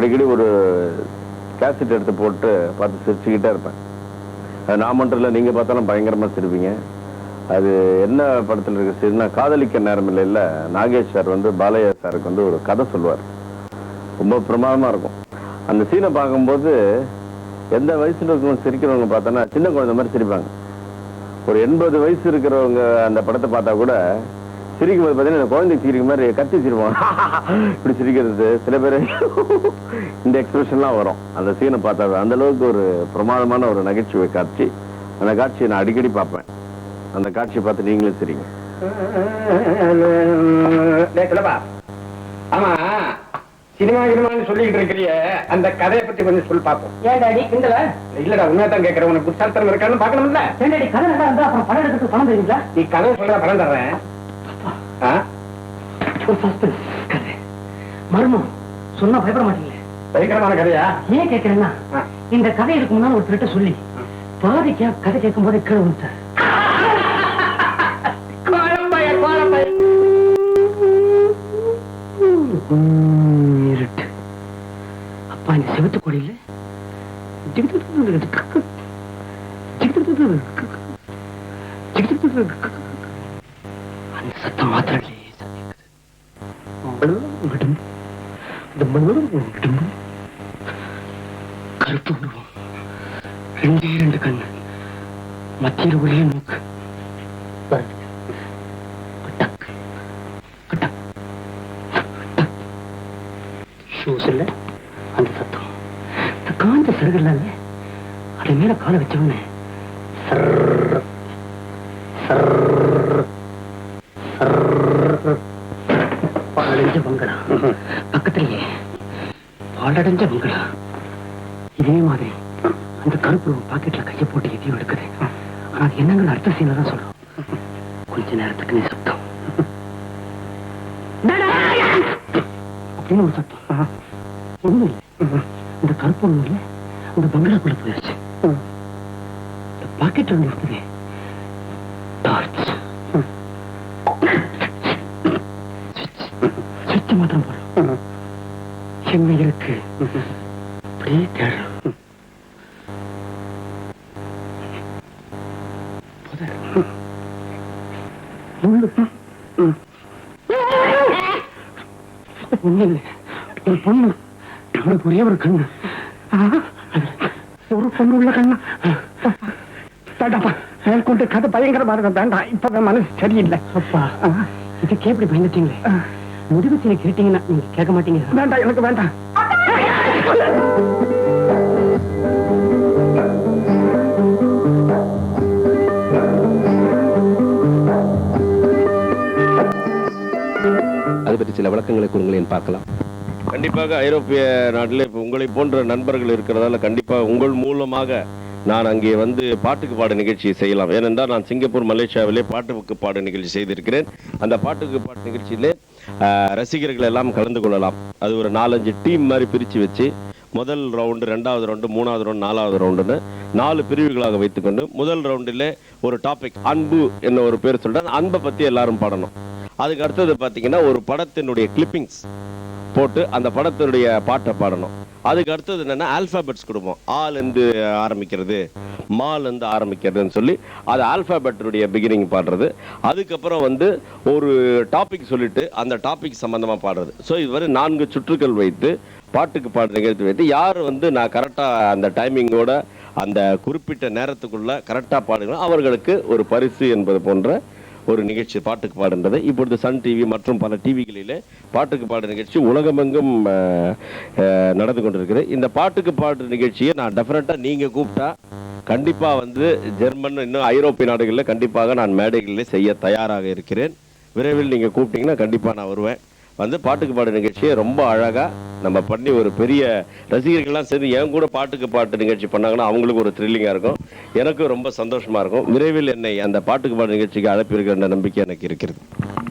அடிக்கடி ஒரு கேசட் எடுத்து போட்டு பார்த்து சிரிச்சுக்கிட்டே இருப்பேன். அது நான் மட்டும் இல்லை நீங்கள் பார்த்தாலும் பயங்கரமாக சிரிப்பீங்க. அது என்ன படத்தில் இருக்கு? சரினா காதலிக்க நேரம் இல்லைல்ல நாகேஷ் சார் வந்து பாலையா சாருக்கு வந்து ஒரு கதை சொல்லுவார். ரொம்ப பிரமாதமாக இருக்கும். அந்த சீனை பார்க்கும்போது எந்த வயசுல இருக்கவங்க சிரிக்கிறவங்க பார்த்தோன்னா சின்ன குழந்தை மாதிரி சிரிப்பாங்க. ஒரு எண்பது வயசு இருக்கிறவங்க அந்த படத்தை பார்த்தா கூட சிரிக்கும் போது பார்த்தீங்கன்னா இந்த குழந்தை சிரிக்கிற மாதிரி கத்தி சிரிப்பாங்க இப்படி சிரிக்கிறது சில பேர் இந்த எக்ஸ்பிரஷன்லாம் வரும். அந்த சீனை பார்த்தா அந்த அளவுக்கு ஒரு பிரமாதமான ஒரு நகைச்சுவை காட்சி. அந்த காட்சியை நான் அடிக்கடி பார்ப்பேன். அந்த காட்சியை பார்த்து நீங்களே சிரிங்க. ஆமா சினிமா கினிமான்னு சொல்லிக்கிட்டு இருக்கிறிய. அந்த கதையை பத்தி கொஞ்சம் சொல்லி பார்ப்போம். ஏன் டாடி? கிண்டல இல்லடா உண்மையா தான் கேட்கறேன். உனக்கு புத்தார்த்தம் இருக்கான்னு பார்க்கணும்ல? ஏன் டாடி கதை நல்லா இருந்தா அப்புறம் பணம் எடுக்கிறதுக்கு பணம் தருவீங்களா நீ கதை சொல்ற பணம் தர்றேன்? ஒரு சஸ்பென்ஸ் கதை. மர்மம். சொன்னா பயப்பட மாட்டீங்களே? பயங்கரமான கதையா? ஏன் கேட்கிறேன்னா ஆ. இந்த கதை இதுக்கு முன்னால ஒரு திருட்ட சொல்லி பாதி கதை கேட்கும் போது கீழே இருட்டு அப்பா இந்த செவத்து கொடியில அந்த சத்தம் மாத்திரம் லேசா கேக்குது. கருப்பு உருவம் ரெண்டே ரெண்டு கண்ணு. மத்தியில் ஒரே மூக்கு. ஷூஸ் அந்த சத்தம். இந்த காஞ்ச அது மேல காலை வச்சவன. சர் பாலடைஞ்ச பங்களா இதே மாதிரி அந்த கருப்பு பாக்கெட்ல கைய போட்டு எதையும் எடுக்குது. ஆனா அது என்னங்கிற அர்த்த சீனை தான் சொல்றோம். கொஞ்ச நேரத்துக்கு நீ சத்தம். அப்படின்னு ஒரு சத்தம். ஒண்ணும் இல்லை. இந்த கருப்பு ஒண்ணும் இல்லை அந்த பங்களாக்குள்ள போயிருச்சு இந்த பாக்கெட் ஒண்ணு இருக்குது டார்ச் சுவிட்ச். மாத்திரம் போடும் என்ன இருக்கு அப்படியே தேடும். ஒரு பொண்ணு. அவனுக்கு ஒரே ஒரு கண்ணு. ஒரு பொண்ணு உள்ள கண்ணு. வேண்டாப்பா மேற்கொண்டு கதை பயங்கரமா இருக்கும் வேண்டாம் இப்பதான் மனசு சரியில்லை. அப்பா. இதுக்கே இப்படி பயந்துட்டீங்களே. முடிவு கேட்டீங்கன்னா நீங்க கேட்க மாட்டீங்க. வேண்டாம் எனக்கு வேண்டாம். அது பற்றி சில விளக்கங்களை கொடுங்களேன் பார்க்கலாம். கண்டிப்பாக ஐரோப்பிய நாட்டில் இப்போ உங்களை போன்ற நண்பர்கள் இருக்கிறதால கண்டிப்பாக உங்கள் மூலமாக நான் அங்கே வந்து பாட்டுக்கு பாடு நிகழ்ச்சியை செய்யலாம். ஏனென்றால் நான் சிங்கப்பூர் மலேசியாவிலே பாட்டுக்கு பாடு நிகழ்ச்சி செய்திருக்கிறேன். அந்த பாட்டுக்கு பாட்டு நிகழ்ச்சியிலே ரசிகர்கள் எல்லாம் கலந்து கொள்ளலாம். அது ஒரு நாலஞ்சு டீம் மாதிரி பிரித்து வச்சு முதல் ரவுண்டு ரெண்டாவது ரவுண்டு மூணாவது ரவுண்டு நாலாவது ரவுண்டுன்னு நாலு பிரிவுகளாக வைத்துக்கொண்டு முதல் ரவுண்டில் ஒரு டாபிக் அன்பு என்ன ஒரு பேர் சொல்லிட்டு அன்பை பற்றி எல்லாரும் பாடணும். அதுக்கு அடுத்தது பார்த்தீங்கன்னா ஒரு படத்தினுடைய கிளிப்பிங்ஸ் போட்டு அந்த படத்தினுடைய பாட்டை பாடணும். அதுக்கு அடுத்தது என்னன்னா ஆல்பாபெட்ஸ் கொடுப்போம். ஆல் இருந்து ஆரம்பிக்கிறது மால் இருந்து ஆரம்பிக்கிறதுன்னு சொல்லி அது ஆல்பாபெட்டுடைய பிகினிங் பாடுறது. அதுக்கப்புறம் வந்து ஒரு டாபிக் சொல்லிட்டு அந்த டாபிக் சம்பந்தமா பாடுறது. ஸோ இதுவரை நான்கு சுற்றுகள் வைத்து பாட்டுக்கு பாடுற நிகழ்த்தி வைத்து யார் வந்து நான் கரெக்டாக அந்த டைமிங்கோட அந்த குறிப்பிட்ட நேரத்துக்குள்ள கரெக்டாக பாடுங்களோ அவர்களுக்கு ஒரு பரிசு என்பது போன்ற ஒரு நிகழ்ச்சி பாட்டுக்கு பாடுன்றது இப்பொழுது சன் டிவி மற்றும் பல டிவிகளிலே பாட்டுக்கு பாடு நிகழ்ச்சி உலகமெங்கும் நடந்து கொண்டிருக்கிறது. இந்த பாட்டுக்கு பாடு நிகழ்ச்சியை நான் டெஃபினட்டாக நீங்கள் கூப்பிட்டா கண்டிப்பாக வந்து ஜெர்மன் இன்னும் ஐரோப்பிய நாடுகளில் கண்டிப்பாக நான் மேடைகளில் செய்ய தயாராக இருக்கிறேன். விரைவில் நீங்கள் கூப்பிட்டீங்கன்னா கண்டிப்பாக நான் வருவேன். வந்து பாட்டுக்கு பாடு நிகழ்ச்சியை ரொம்ப அழகாக நம்ம பண்ணி ஒரு பெரிய ரசிகர்கள்லாம் சேர்ந்து என் கூட பாட்டுக்கு பாட்டு நிகழ்ச்சி பண்ணாங்கன்னா அவங்களுக்கு ஒரு த்ரில்லிங்காக இருக்கும். எனக்கும் ரொம்ப சந்தோஷமாக இருக்கும். விரைவில் என்னை அந்த பாட்டுக்கு பாடு நிகழ்ச்சிக்கு அழைப்பிருக்கிற நம்பிக்கை எனக்கு இருக்கிறது.